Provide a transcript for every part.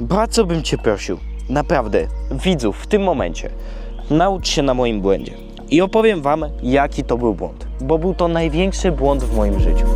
bardzo bym Cię prosił, naprawdę, widzów w tym momencie, naucz się na moim błędzie. I opowiem Wam, jaki to był błąd, bo był to największy błąd w moim życiu.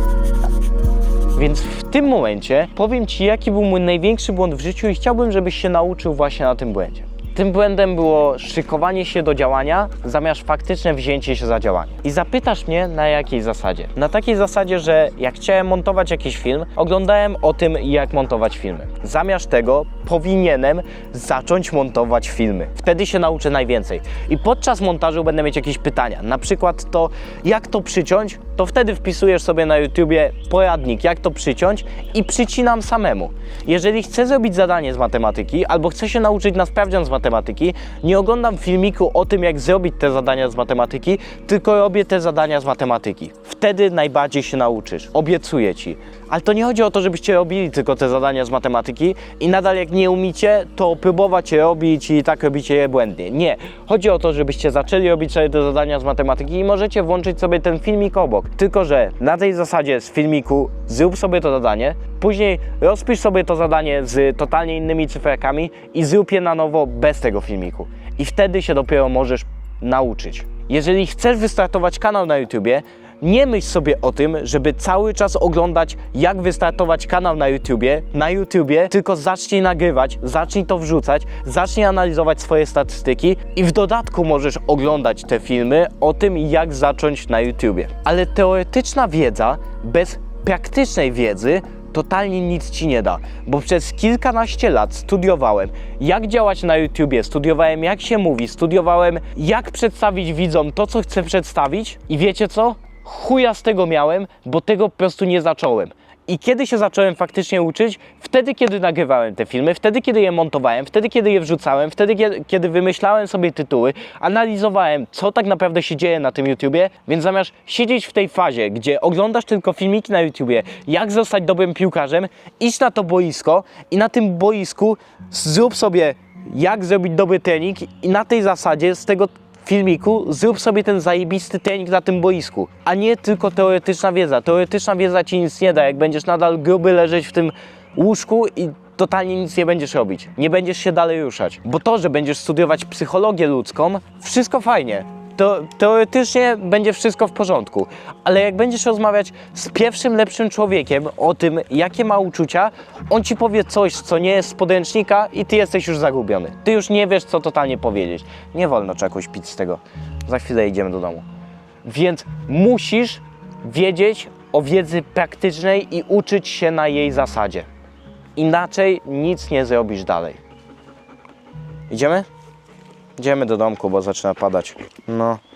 Więc w tym momencie powiem Ci, jaki był mój największy błąd w życiu i chciałbym, żebyś się nauczył właśnie na tym błędzie. Tym błędem było szykowanie się do działania zamiast faktyczne wzięcie się za działanie. I zapytasz mnie na jakiej zasadzie? Na takiej zasadzie, że jak chciałem montować jakiś film, oglądałem o tym, jak montować filmy. Zamiast tego powinienem zacząć montować filmy. Wtedy się nauczę najwięcej. I podczas montażu będę mieć jakieś pytania. Na przykład to, jak to przyciąć, to wtedy wpisujesz sobie na YouTubie poradnik, jak to przyciąć i przycinam samemu. Jeżeli chcę zrobić zadanie z matematyki albo chcę się nauczyć na sprawdzian z matematyki, nie oglądam filmiku o tym, jak zrobić te zadania z matematyki, tylko robię te zadania z matematyki. Wtedy najbardziej się nauczysz. Obiecuję ci. Ale to nie chodzi o to, żebyście robili tylko te zadania z matematyki i nadal jak nie umicie, to próbować je robić i tak robicie je błędnie. Nie. Chodzi o to, żebyście zaczęli robić sobie te zadania z matematyki i możecie włączyć sobie ten filmik obok. Tylko, że na tej zasadzie z filmiku zrób sobie to zadanie, później rozpisz sobie to zadanie z totalnie innymi cyferkami i zrób je na nowo bez tego filmiku. I wtedy się dopiero możesz nauczyć. Jeżeli chcesz wystartować kanał na YouTubie, nie myśl sobie o tym, żeby cały czas oglądać, jak wystartować kanał na YouTubie, na YouTubie, tylko zacznij nagrywać, zacznij to wrzucać, zacznij analizować swoje statystyki i w dodatku możesz oglądać te filmy o tym, jak zacząć na YouTubie. Ale teoretyczna wiedza bez praktycznej wiedzy totalnie nic ci nie da, bo przez kilkanaście lat studiowałem, jak działać na YouTubie, studiowałem, jak się mówi, studiowałem, jak przedstawić widzom to, co chcę przedstawić i wiecie co? Chuja z tego miałem, bo tego po prostu nie zacząłem. I kiedy się zacząłem faktycznie uczyć? Wtedy, kiedy nagrywałem te filmy, wtedy, kiedy je montowałem, wtedy, kiedy je wrzucałem, wtedy, kiedy, wymyślałem sobie tytuły, analizowałem, co tak naprawdę się dzieje na tym YouTubie, więc zamiast siedzieć w tej fazie, gdzie oglądasz tylko filmiki na YouTubie, jak zostać dobrym piłkarzem, idź na to boisko i na tym boisku zrób sobie, jak zrobić dobry trening i na tej zasadzie z tego filmiku zrób sobie ten zajebisty trening na tym boisku, a nie tylko teoretyczna wiedza. Teoretyczna wiedza ci nic nie da, jak będziesz nadal gruby leżeć w tym łóżku i totalnie nic nie będziesz robić. Nie będziesz się dalej ruszać. Bo to, że będziesz studiować psychologię ludzką, wszystko fajnie. To, teoretycznie będzie wszystko w porządku, ale jak będziesz rozmawiać z pierwszym lepszym człowiekiem o tym, jakie ma uczucia, on ci powie coś, co nie jest z podręcznika i ty jesteś już zagubiony. Ty już nie wiesz, co totalnie powiedzieć. Nie wolno czegoś pić z tego. Za chwilę idziemy do domu. Więc musisz wiedzieć o wiedzy praktycznej i uczyć się na jej zasadzie. Inaczej nic nie zrobisz dalej. Idziemy? Idziemy do domku, bo zaczyna padać. No.